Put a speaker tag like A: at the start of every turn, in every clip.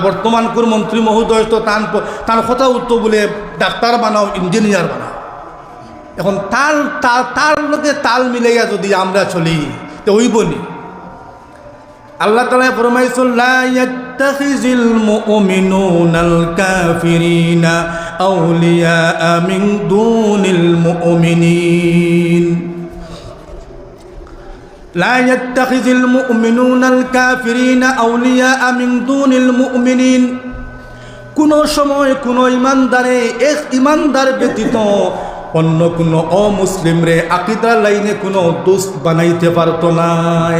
A: বর্তমান কোন মন্ত্রী মহোদয় তো তান তার কথা উত্তর বলে ডাক্তার বানাও ইঞ্জিনিয়ার বানাও। এখন তার তার লোকে তাল মিলাইয়া যদি আমরা চলি, তো নি। আল্লাহ তালা মুমিনিন। لا يتخذ المؤمنون الكافرين أولياء من دون المؤمنين কোনো সময় কোনো ইমানদারে এক ইমানদার ব্যতীত অন্য কোনো অমুসলিমরে আকিদার লাইনে কোনো দোস্ত বানাইতে পারতো নাই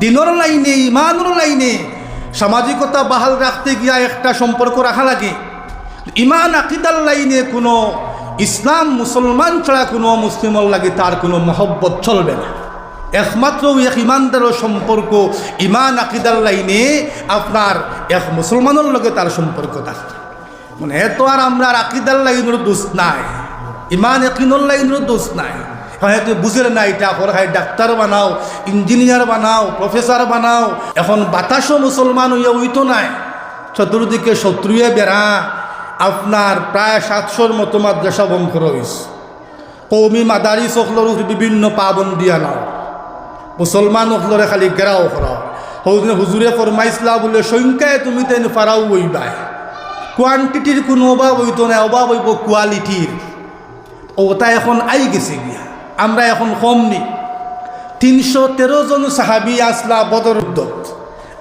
A: দিনের লাইনে ইমানের লাইনে সামাজিকতা বাহাল রাখতে গিয়া একটা সম্পর্ক রাখা লাগে ইমান আকিদার লাইনে কোনো ইসলাম মুসলমান ছাড়া কোনো মুসলিমর লাগে তার কোনো মহব্বত চলবে না একমাত্র এক ইমানদারের সম্পর্ক, ইমান, আকিদার লাইনে আপনার এক মুসলমানের লগে তার সম্পর্ক থাকে মানে এত আর আমরা আকিদার লাইনের দোষ নাই, ইমান একিনের লাইনের দোষ নাই। হয়তো বুঝের না এটা কর হয় ডাক্তার বানাও, ইঞ্জিনিয়ার বানাও, প্রফেসর বানাও। এখন বাতাসও মুসলমান হইয়া উইতো নাই। চতুর্দিকে শত্রুয়ে বেড়া, আপনার প্রায় সাতশোর মতো মাদ্রাসা বন্ধ রয়েছে। কৌমি মাদারি সকলের বিভিন্ন পাবন দিয়া নাও মুসলমান সকলরে খালি গেরাও করাও হৌদিন হুজুরে ফরমাইছিলা বলে সংখ্যায় তুমি তেন ফারাও বইবাই কোয়ান্টিটির কোনো অভাব হইতো না অভাব হইব কোয়ালিটির ওটা এখন আই গেছে গিয়া, আমরা এখন কম নি। তিনশো তেরো জন সাহাবি আসলা বদর উদ্যোগ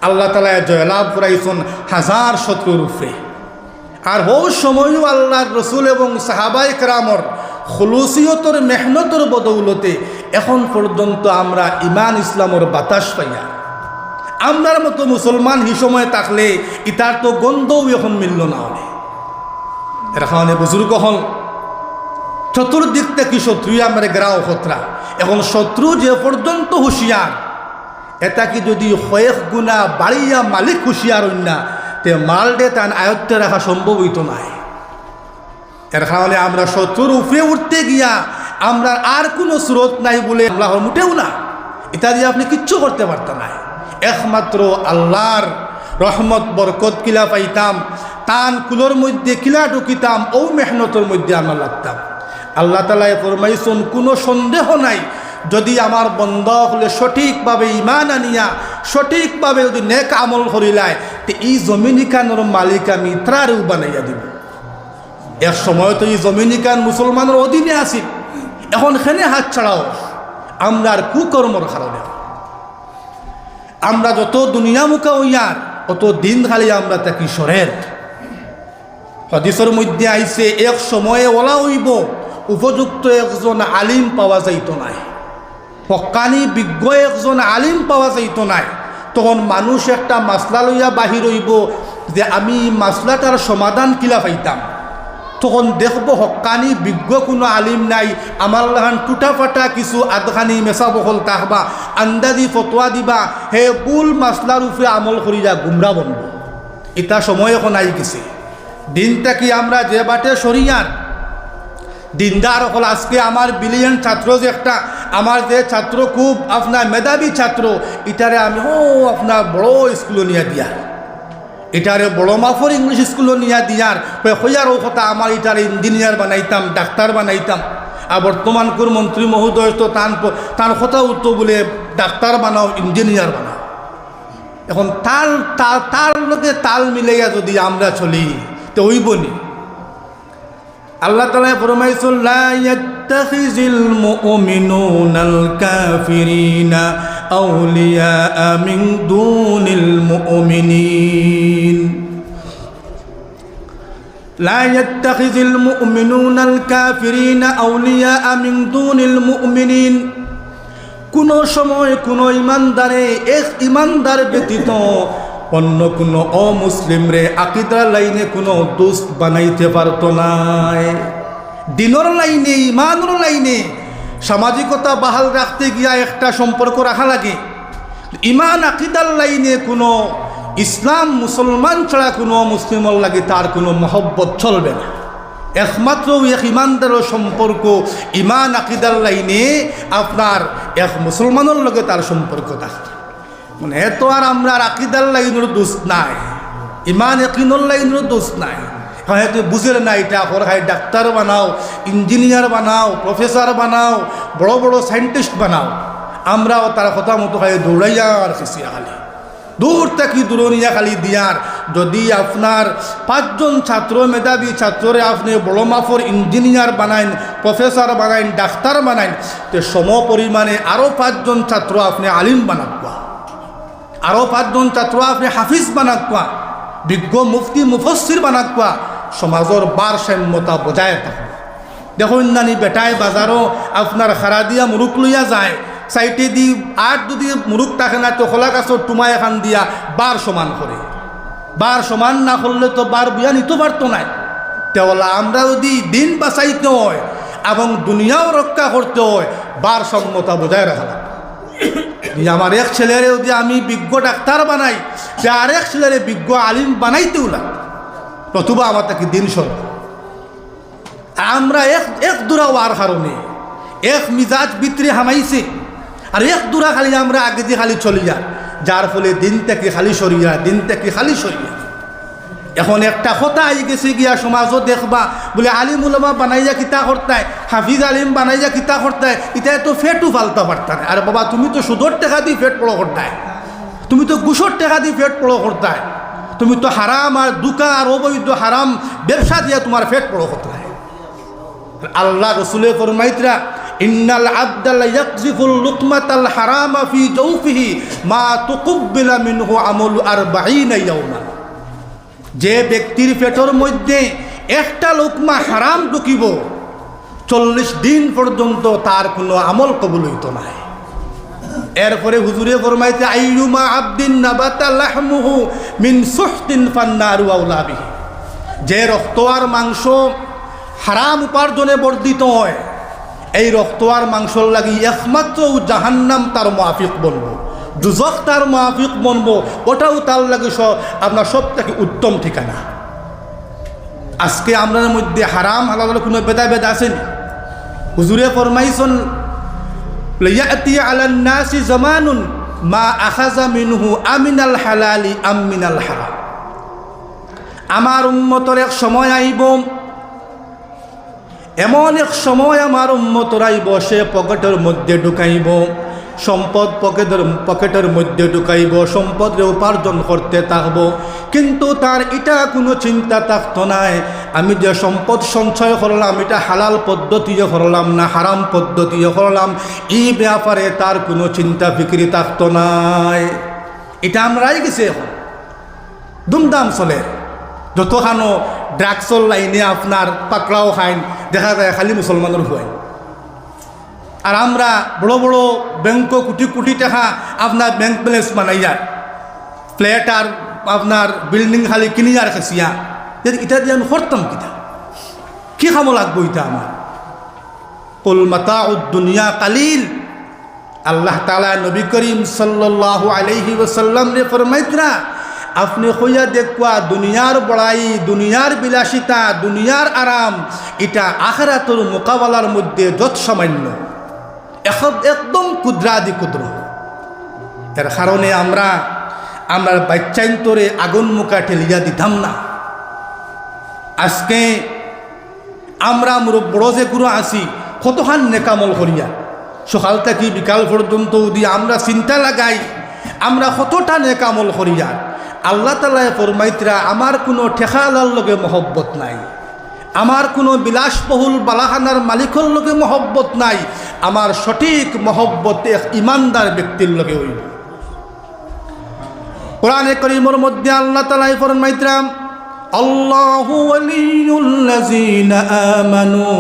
A: আল্লাহ তালা জয়লাভ করাইছেন হাজার শত্রুর উপরে আর হৌ সময়ও আল্লাহর রসুল এবং সাহাবাই কেরামর খলুসিয়তর মেহনতর বদৌলতে এখন পর্যন্ত আমরা ইমান ইসলামর বাতাস পাইয়া। আমরার মতো মুসলমান হি সময় থাকলে ইতার তো গন্ধও এখন মিলল না হলে এর কারণে বুজুর্গ হল। চতুর্দিক থেকে শত্রু আমার গ্রাও খতরা। এখন শত্রু যে পর্যন্ত হুঁশিয়ার, এটা কি যদি কয়েক গুণা বাড়িয়া মালিক হুঁশিয়ার অন্যা তে মালডে তান আয়ত্তে রাখা সম্ভব হইতো নাই। এর কারণে আমরা শত্রুর উপরে উঠতে গিয়া আমরা আর কোনো স্রোত নাই বলে আল্লাহর মুটেও না। এটা দিয়ে আপনি কিচ্ছু করতে পারতেন না। একমাত্র আল্লাহর রহমত, বরকত কিলা পাইতাম, তান কুলোর মধ্যে কিলা ঢুকিতাম ও মেহনতর মধ্যে আমরা লাগতাম। আল্লাহ তালায় ফরমাইছন, কোনো সন্দেহ নাই, যদি আমার বন্ধ হলে সঠিকভাবে ইমান আনিয়া, সঠিকভাবে যদি নেক আমল করিলায়, তে এই জমিনিকানোর মালিক আমি ত্রারেও বানাইয়া দিব। এক সময় তো এই জমিনিকান মুসলমানের অধীনে আছি। এখন খেনে হাত ছাড়াও আমরা আর কুকর্মর কারণে। আমরা যত দুনিয়া মুখা হইয়ার অত দিন খালি আমরা তা কিশোরের হদিসের মধ্যে আইছে, এক সময়ে ওলা হইব, উপযুক্ত একজন আলিম পাওয়া যাইত নাই। হকানি, বিজ্ঞ একজন আলিম পাওয়া যাইত নাই। তখন মানুষ একটা মাসলা লইয়া বাহির হইব যে আমি মাসলাটার সমাধান কিলা পাইতাম। তখন দেখব হকানি বিজ্ঞ কোনো আলিম নাই। আমার লাহান টুটা ফাটা কিছু আধখানি মেচা বহল তাহবা। আন্দাজি ফটোয়া দিবা, হে বুল মাসলার উপরে আমল করি যা গুমরা বনব এটা সময় এখন আই গেছে। দিনটা কি আমরা যে বাটে সরিয়ার দিনদার হল আজকে আমার বিলিয়ন ছাত্র যে একটা আমার যে ছাত্র খুব আপনার মেধাবী ছাত্র এটারে আমি ও আপনার বড় স্কুলে নিয়ে দিয়া। এটারে বড় মাফর ইংলিশ স্কুল নিয়ে দিয়ার। হইয়ার ও কথা, আমার এটারে ইঞ্জিনিয়ার বানাইতাম, ডাক্তার বানাইতাম। আর বর্তমান কোন মন্ত্রী মহোদয় তো তান তার কথা উত্তর বলে ডাক্তার বানাও, ইঞ্জিনিয়ার বানাও। এখন তার তার লোকে তাল মিলাইয়া যদি আমরা চলি, তো ওই নি। আল্লাহ তালা ফরমাইছুল লা ইয়াত্তাখিজিল মুমিনুনাল কাফিরিনা আউলিয়া মিন দুনিল মুমিনিন لا يتخذ المؤمنون الكافرين أولياء من دون المؤمنين কোনো সময় কোনো ইমানদারে এক ইমানদার ব্যতীত অন্য কোনো অমুসলিমরে আকিদার লাইনে কোনো দোস্ত বানাইতে পারতো নাই। দিনের লাইনে, ইমানের লাইনে সামাজিকতা বাহাল রাখতে গিয়া একটা সম্পর্ক রাখা লাগে। ইমান আকিদার লাইনে কোনো ইসলাম মুসলমান ছাড়া কোনো মুসলিমর লাগে তার কোনো মহব্বত চলবে না। একমাত্র এক ইমানদারের সম্পর্ক ইমান আকিদার লাইনে আপনার এক মুসলমানের লগে তার সম্পর্ক থাকে। মানে এত আর আমরা আকিদার লাইনের দোষ নাই। ইমান একিনুল্লাহ ইন্দ্র দোষ নাই। হয়তো বুঝের না, এটা হর হয় ডাক্তার বানাও, ইঞ্জিনিয়ার বানাও প্রফেসর বানাও, বড় বড় সায়েন্টিস্ট বানাও। আমরাও তার কথা মতো হয় দৌড়াইয়া আর খেসিয়া খালি দূর থেকে দূরনিয়া খালি দিয়ার। যদি আপনার পাঁচজন ছাত্র, মেধাবী ছাত্ররে আপনি বড় মাফর ইঞ্জিনিয়ার বানাইন প্রফেসর বানাইন, ডাক্তার বানাইন, তো সম পরিমাণে আরও পাঁচজন ছাত্র আপনি আলিম বানাকুয়া। আরও পাঁচজন ছাত্র আপনি হাফিজ বানাকুয়া বিজ্ঞ মুফতি মুফসির বানাকুয়া সমাজর ভারসাম্যতা বজায় থাকবে দেখুন নানি বেটায় বাজারও আপনার খারা দিয়া মুরুক লইয়া যায় সাইটে দি আর যদি মুরুক থাকে না তো খোলা গাছর টুমা এখান দিয়া বার সমান করে বার সমান না করলে তো বার বুয়া নিতে পারতো না তেওলা আমরা যদি দিন বাঁচাইতে হয়, এবং দুনিয়াও রক্ষা করতে হয় বার সম্মতা বজায় রাখা আমার এক ছেলেরে যদি আমি বিজ্ঞ ডাক্তার বানাই সে এক ছেলেরে বিজ্ঞ আলিম বানাইতেও না নতুবা আমার তাকে দিন সর আমরা এক এক দূরা ওয়ার কারণে, এক মিজাজ বিত্রি হামাইছে, আর এক দূরা খালি আমরা আগে দিয়ে খালি চলিয়া, যার ফলে দিন থেকে খালি সরিয়া দিন থেকে খালি সরিয়া। এখন একটা কথা আই গেছে গিয়া সমাজও দেখবা, বলে আলিম উলামা বানাইয়া কিতা করতায় হাফিজ আলিম বানাইয়া কিতা করতায় এটা তো ফেটও ফালতা পারতায় আর বাবা, তুমি তো সুদর টাকা দিয়ে ফেট পড়ো করতায় তুমি তো গুসর টাকা দিয়ে ফেট পড়ো করতায় তুমি তো হারাম আর দুকা আর অবৈধ হারাম ব্যবসা দিয়া তোমার ফেট পড়ো করতায় আল্লাহ রসুলে ফরমাইতরা ইন্নাল আব্দাল ইয়াকজিফুল লুকমাতাল হারামা ফি জৌফিহি মা তুকুব্বিলা মিনহু আমলু আরবাঈনা ইয়াওমান যে ব্যক্তির পেটর মধ্যে একটা লোকমা হারাম ঢুকিব, চল্লিশ দিন পর্যন্ত তার কোনো আমল কবুল হইত নাই এরপরে হুজুরে ফরমাইতে আইয়ুমা আব্দিন নাবাতা লাহমুহু সুহতিন ফান্নারু আউলাবিহি যে রক্ত আর মাংস হারাম উপার্জনে বর্ধিত হয়, এই রক্ত আর মাংসর লাগি একমাত্র জাহান্নাম তার মাফিক বলব দুজক তার মাফিক বনবো ওটাও তার লাগে আপনার সব থেকে উত্তম ঠিকানা। আজকে আপনার মধ্যে হারাম হালাল কোনো বেদা বেদা আসেনি হুজুরে ফরমাইছন ইয়াতি আলান নাসি জামানুন মা আখাজা মিনহু আমিনাল হালালি আমিনাল হারাম। আমার উন্মতর এক সময় আইব, এমন এক সময় আমার উন্মতর আইব, সে পকেটের মধ্যে ঢুকাইব। সম্পদ পকেটের পকেটের মধ্যে ঢুকাইব সম্পদরে উপার্জন করতে থাকব। কিন্তু তার এটা কোনো চিন্তা থাকতো নাই। আমি যে সম্পদ সঞ্চয় করলাম, এটা হালাল পদ্ধতিও করলাম না হারাম পদ্ধতিও করলাম এই ব্যাপারে তার কোনো চিন্তা ফিক্রি থাকতো নাই। এটা আমরাই গেছি এখন। দুমদাম চলে। যতখানো ড্রাগসর লাইনে আপনার পাকড়াও খাইন, দেখা যায় খালি মুসলমানের হয় আর আমরা বড় বড় ব্যাংক কোটি কোটি টাকা আপনার ব্যাংক ব্যালেন্স বানাইয়া ফ্ল্যাট আর আপনার বিল্ডিং খালি কিনি আর খেসিয়া এটা দিয়ে আমি করতাম কিতা? কি খামো লাগবো এটা আমার কুল মাতা দুনিয়া কালিল। আল্লাহ তালা নবী করিম সাল্লাহ আলহি ওসাল্লাম রে ফরমাইতরা আপনি হইয়া দেখুয়া দুনিয়ার বড়াই, দুনিয়ার বিলাসিতা, দুনিয়ার আরাম, এটা আখারাতর মোকাবেলার মধ্যে যত সামান্য এখন একদম কুদ্রাদি কুদ্র এর কারণে আমরা আমরা বাচ্চাইন্তরে আগুন মুখা ঠেলিয়া দিতাম না। আজকে আমরা মোর বড় যে গুরু আসি কতখান নেকামল করিয়া। সকাল থেকে বিকাল পর্যন্ত যদি আমরা চিন্তা লাগাই, আমরা কতটা নেকামল করিয়া। আল্লাহ তালায় ফরমাইতরা, আমার কোনো ঠেকালার লগে মহব্বত নাই। আমার কোনো বিলাসবহুল বালাখানার মালিকর লগে মহব্বত নাই আমার সঠিক মহব্বত এক ইমানদার ব্যক্তির লগে হইব কোরআনে করিমর মধ্যে আল্লাহ তালাই ফরমাইতরাম الله ولي الذين آمنوا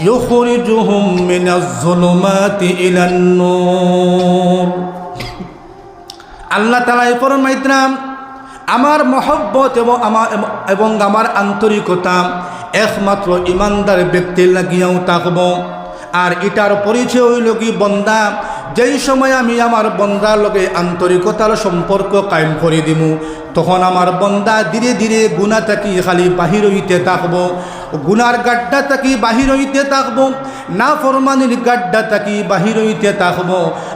A: يخرجهم من الظلمات إلى النور আল্লাহ তালাই ফরমাইতরাম আমার মহব্বত এবং আমার এবং আমার আন্তরিকতা একমাত্র ইমানদার ব্যক্তির লাগিয়াও থাকব। আর এটার পরিচয় হইল কি, বন্দা যেই সময় আমি আমার বন্দার লগে আন্তরিকতার সম্পর্ক কায়েম করে দিব তখন আমার বন্দা ধীরে ধীরে গুণা থাকি খালি বাহির হইতে থাকব গুনার গাড্ডা থাকি বাহির হইতে থাকব না ফরমানির গাড্ডা থাকি বাহির হইতে থাকব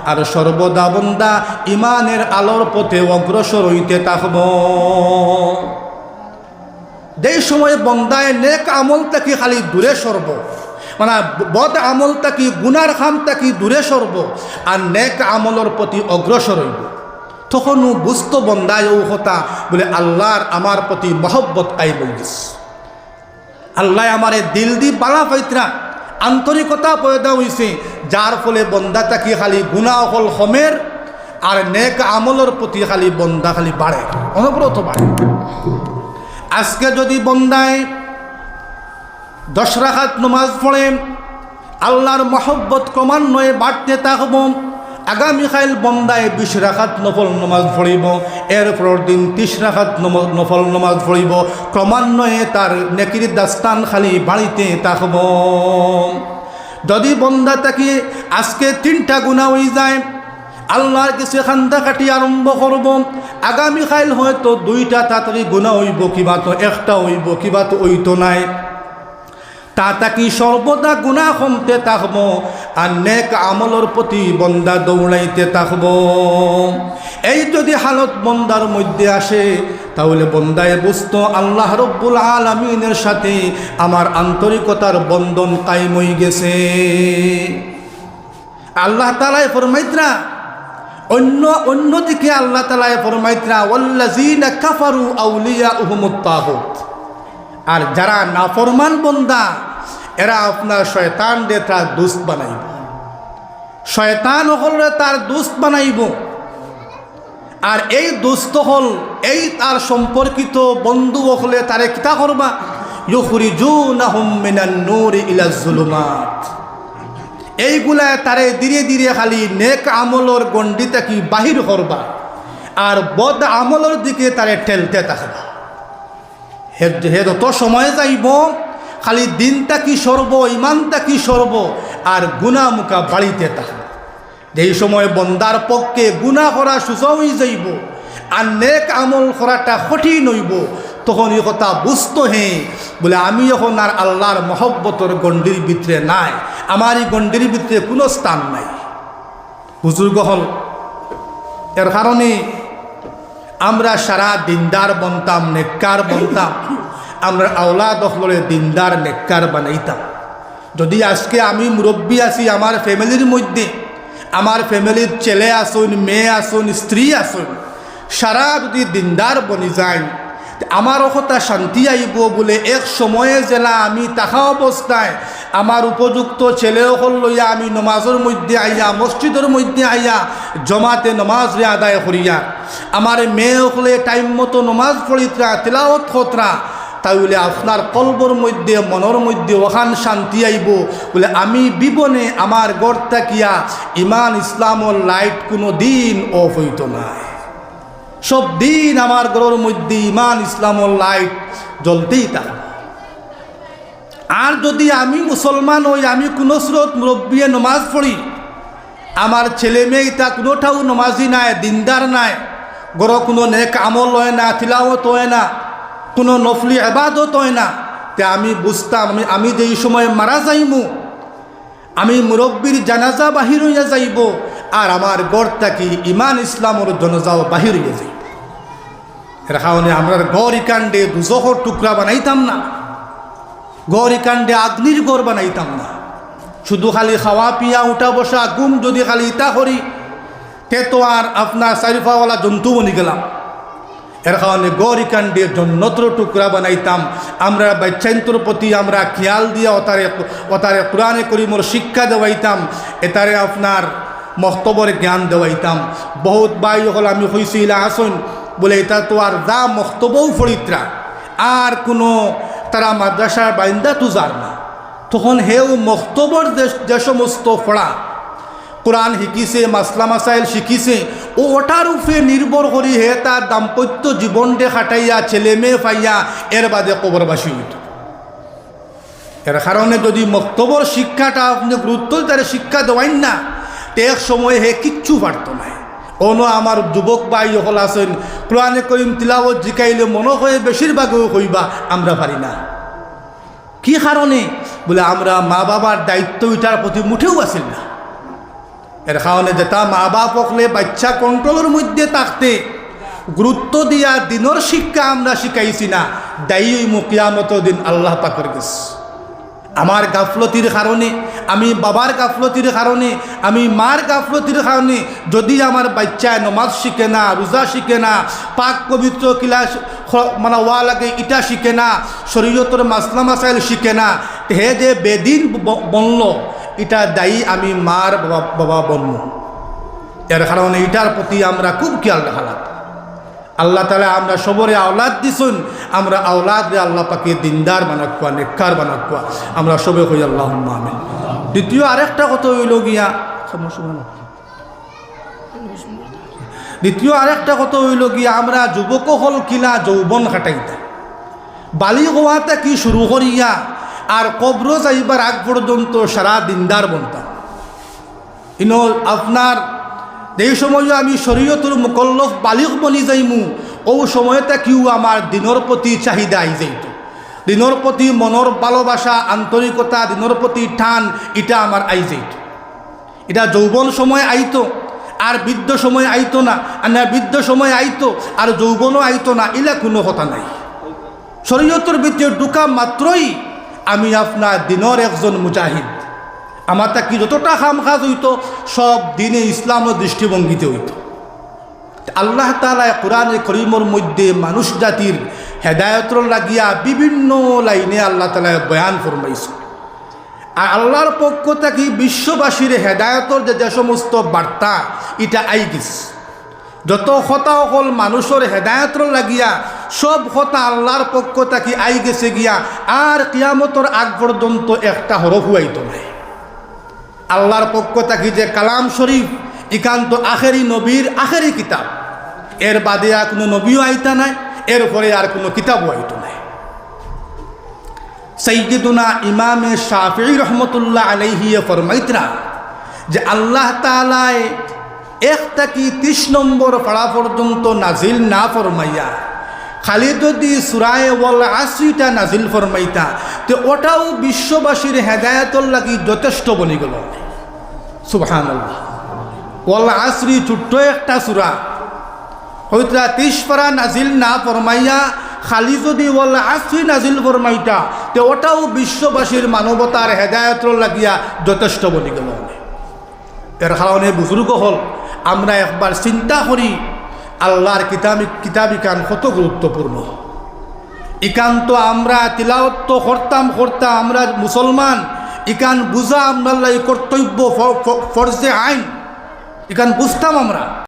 A: আর সর্বদা বন্দা ইমানের আলোর পথে অগ্রসর হইতে থাকব। যেই সময় বন্দায় নেক আমল থাকি খালি দূরে সরব মানে বদ আমল তাকি গুনার খাম তাকি দূরে সরব আর নেক আমলের প্রতি অগ্রসর হইব। তখনও বুঝতো বন্দায় হতা বলে আল্লাহর আমার প্রতি মহব্বত আই বলিস আল্লাহ আমারে দিল দি বালা পাইতরা আন্তরিকতা পয়দা হয়েছে যার ফলে বন্দা তাকি খালি গুণা হল হমের আর নেক আমলের প্রতি খালি বন্দা খালি বাড়ে অনবরত বাড়ে আজকে যদি বন্দায় দশ রাখাত নমাজ পড়ে আল্লাহর মহব্বত ক্রমান্বয়ে বাড়তে থাকব। আগামীকাল বন্দায় বিশ রাখাত নফল নমাজ পড়িব। এরপর দিন ত্রিশ রাখাত নফল নমাজ পড়িব। ক্রমান্বয়ে তার নেকির দাস্তান খালি বাড়িতে থাকব। যদি বন্দা তাকে আজকে তিনটা গুণা হয়ে যায়। আল্লাহর কিছু খান্দা কাটি আরম্ভ করব। আগামীকাল হয়তো দুইটা তাড়াতাড়ি গুণা হইব, কিবা তো একটা হইব, কিবা তো ওইতো নাই। তা তাকি সর্বদা গুণা কমতে থাকব? আর নেক আমলের প্রতি বন্দা দৌড়াইতে থাকব। এই যদি হালত বন্দার মধ্যে আসে, তাহলে বন্দায় বুঝতো আল্লাহ রব্বুল আলমিনের সাথে আমার আন্তরিকতার বন্ধন কায়েম হয়ে গেছে। আল্লাহ তালায় ফরমাইত্রা, অন্য, অন্যদিকে আল্লাহ তালায় ফরমাইত্রা ওল্লাজিনা কাফারু আউলিয়া উহমুত তাগুত। আর যারা নাফরমান বন্দা, এরা আপনার শয়তান দে তার দুস্ত বানাইব। শয়তান হলে তার দুস্ত বানাইব। আর এই দুস্থ হল, এই তার সম্পর্কিত বন্ধু হলে তারে কিতা করবা? এইগুলা তারে ধীরে ধীরে খালি নেক আমলর গণ্ডিতে কি বাহির করবা? আর বদ আমলর দিকে তারে ঠেলতে থাকবা। হে যত সময় যাইব, খালি দিনটা কি সর্ব, ইমানটা কি সর্ব, আর গুণা মুখা বাড়িতে থাকবে। যেই সময় বন্দার পক্ষে গুণা করা সুযোগ যাইব, আর নেক আমল করাটা কঠিন হইব, তখন এই কথা বুঝতো হে, বলে আমি এখন আর আল্লাহর মহব্বতর গণ্ডির ভিতরে নাই, আমার এই গণ্ডির ভিতরে কোনো স্থান নাই। বুজুর্গ হল এর কারণে আমরা সারা দিনদার বনতাম, নেককার বনতাম। আমরা আওলা দখলে দিনদার, নেককার বানাইতাম। যদি আজকে আমি মুরব্বী আছি, আমার ফ্যামিলির মধ্যে, আমার ফ্যামিলির ছেলে আসুন, মেয়ে আসুন, স্ত্রী আসুন, সারা যদি দিনদার বনি যায় আমার কথা শান্তি আইব বলে এক সময়ে জেলা আমি তাহা অবস্থায়, আমার উপযুক্ত ছেলেসকল লইয়া আমি নমাজের মধ্যে আইয়া, মসজিদের মধ্যে আইয়া, জমাতে নমাজ আদায় করিয়া আমার মেয়েসকলে টাইম মতো নমাজ পড়িত্রা তেলাওত খতরা তাইলে আপনার কলবর মধ্যে, মনের মধ্যে ওখান শান্তি আইব। বলে আমি বিবনে আমার গড় তাকিয়া ইমান ইসলামর লাইট কোনো দিন অফ হইত নাই। সব দিন আমার ঘরের মধ্যে ইমান ইসলামর লাইট জ্বলতেই থাকবে আর যদি আমি মুসলমান হই, আমি কোনো স্রোত মুরব্বিয়ে নমাজ পড়ি, আমার ছেলে মেয়ে তা কোনোটাও নমাজি নাই, দিনদার নাই গড় কোনো নেক আমল হয় না তিলাওত হয় না, কোনো নফলি এবাদত হয় না, তে আমি বুঝতাম আমি আমি যেই সময় মারা যাইমু, আমি মুরব্বীর জানাজা বাহির হইয়া যাইব আর আমার গড় থাকি ইমান ইসলামর জনজাও বাহির হইয়া যাইব। এর আমরা গড় কাণ্ডে দুজহর টুকরা বানাইতাম না, গড় কাণ্ডে আগ্নির গড় বানাইতাম না। শুধু খালি খাওয়া পিয়া, উঠা, বসা, গুম যদি খালি ইটা করি তে তো আপনার চারিফাওয়ালা জন্তু বনি গেলাম। এর কারণে গৌরী কাণ্ডে জন্নত্র টুকরা বানাইতাম। আমরা বাচ্চান্তর প্রতি আমরা খেয়াল দিয়া অতারে অতারে কোরআনে করিমর শিক্ষা দেওয়াইতাম এতারে আপনার মস্তবরে জ্ঞান দেওয়াইতাম বহুত বাই হল আমি হইছিল আসুন বলে এটা তো আর যা মস্তবও ফরিত্রা আর কোনো তারা মাদ্রাসার বাইন্দা তুজার না। তখন হেও মস্তবর যে সমস্ত ফড়া কোরআন শিকিছে মাসলা মাসাইল শিকিছে, ও ওটার উপরে নির্ভর করি হে তার দাম্পত্য জীবনটে খাটাইয়া ছেলে মেয়ে পাইয়া এর বাদে কবরবাসী হইত। এর কারণে যদি মক্তবর শিক্ষাটা আপনি গুরুত্ব তার শিক্ষা দেওয়াইন না, তে এক সময় হে কিচ্ছু পারত নাই। অন আমার যুবক ভাই হল আছেন কোরআনে করিম তিলাবত জিকাইলে মনে হয়ে বেশিরভাগও কইবা আমরা পারি না। কি কারণে বলে, আমরা মা বাবার দায়িত্ব এটার প্রতি মুঠেও আসেন না। এর কারণে যেটা মা বাপ হকলে বাচ্চা কন্ট্রোলের মধ্যে থাকতে গুরুত্ব দিয়া দিনের শিক্ষা আমরা শিখাইছি না। দায়ী মুকিয়ামত দিন আল্লাহ পাকের গেছে আমার গাফলতির কারণে, আমি বাবার গাফলতির কারণে, আমি মার গাফলতির কারণে যদি আমার বাচ্চায় নমাজ শিখে না, রোজা শিখে না, পাক পবিত্র কিলা মানে ওয়া লাগে, ইটা শিখে না, শরীয়তর মাসলা মাসাইল শিখে না, হে যে বেদিন বনল এটা দায়ী আমি মার বাবা বনল এর কারণে এটার প্রতি আমরা খুব খেয়াল রাখা। আল্লাহ তালা আমরা সবরে আওলাদ দিছুন আমরা আওলাদ রে আল্লাহ পাকে দিনদার বানাকুয়া নেককার বানাকুয়া আমরা সবে হই আল্লাহ আমিন দ্বিতীয় আরেকটা কথা হইল গিয়া। দ্বিতীয় আরেকটা কথা হইল গিয়া, আমরা যুবক হল কিলা যৌবন খাটাইতা বালি হওয়াতে কি শুরু করিয়া আর কব্র যাইবার আগ পর্যন্ত সারা দিনদার বনতাম ইনো আপনার এই সময় আমি শরীয়তুল মুকল্লফ বালিক বনি যাইমু, ও সময়তে কিউ আমার দিনের প্রতি চাহিদা আই যাইত। দিনের প্রতি মনের ভালোবাসা আন্তরিকতা দিনের প্রতি টান এটা আমার আই যাইত। এটা যৌবন সময় আইতো আর বৃদ্ধ সময় আইতো না আর বৃদ্ধ সময় আইতো আর যৌবনও আইতো না এলা কোনো কথা নাই। শরীয়তের ভিতরে ঢুকা মাত্রই আমি আপনার দিনের একজন মুজাহিদ। আমার কি যতটা খাম কাজ হইতো, সব দিনে ইসলামের দৃষ্টিভঙ্গিতে হইত। আল্লাহ তালা কোরআনে করিমর মধ্যে মানুষ জাতির হেদায়তর লাগিয়া বিভিন্ন লাইনে আল্লাহ তালায় বয়ান ফরমাইছে। আর আল্লাহর পক্ষ থেকে বিশ্ববাসীর হেদায়তর যে যে সমস্ত বার্তা, এটা আই গেছে যত কথা অকল মানুষের হেদায়তর লাগিয়া, সব কথা আল্লাহর পক্ষ থেকে আই গেছে গিয়া আর কিয়ামতর আগ পর্যন্ত একটা হরফ হুয়াইতো নাই। আল্লাহর পক্ষ থেকে যে কালাম শরীফ একান্ত আখেরি নবীর আখেরি কিতাব এর বাদে আর কোনো নবীও আইতা নাই এরপরে আর কোনো কিতাবও আইতো নাই। সৈয়দুনা ইমামে শাফি রহমতুল্লাহ আলাইহিয়ে ফরমাইতরা যে আল্লাহ তালায় এক থাকি ত্রিশ নম্বর পাড়া পর্যন্ত নাজিল না ফরমাইয়া? খালি যদি সুরায় বল আশিটা নাজিল ফরমাইতা। তো ওটাও বিশ্ববাসীর হেদায়তর লাগি যথেষ্ট বনি গেল। সুবহান ওয়াল আসরি ছোট্ট একটা সুরা। হয়তো ত্রিশ পারা নাজিল না ফরমাইয়া খালি যদি ওয়াল আসরি নাজিল ফরমাইতা। তো ওটাও বিশ্ববাসীর মানবতার হেদায়তর লাগিয়া যথেষ্ট বনি গেল। এর কারণে বুজুর্গ হল আমরা একবার চিন্তা করি, আল্লাহর কিতাবি কিতাবি কান কত গুরুত্বপূর্ণ। ইকান তো আমরা তিলাওত তো করতাম করতাম, আমরা মুসলমান, ইকান বুঝা আমরা কর্তব্য ফরজে আইন, ইকান বুঝতাম আমরা।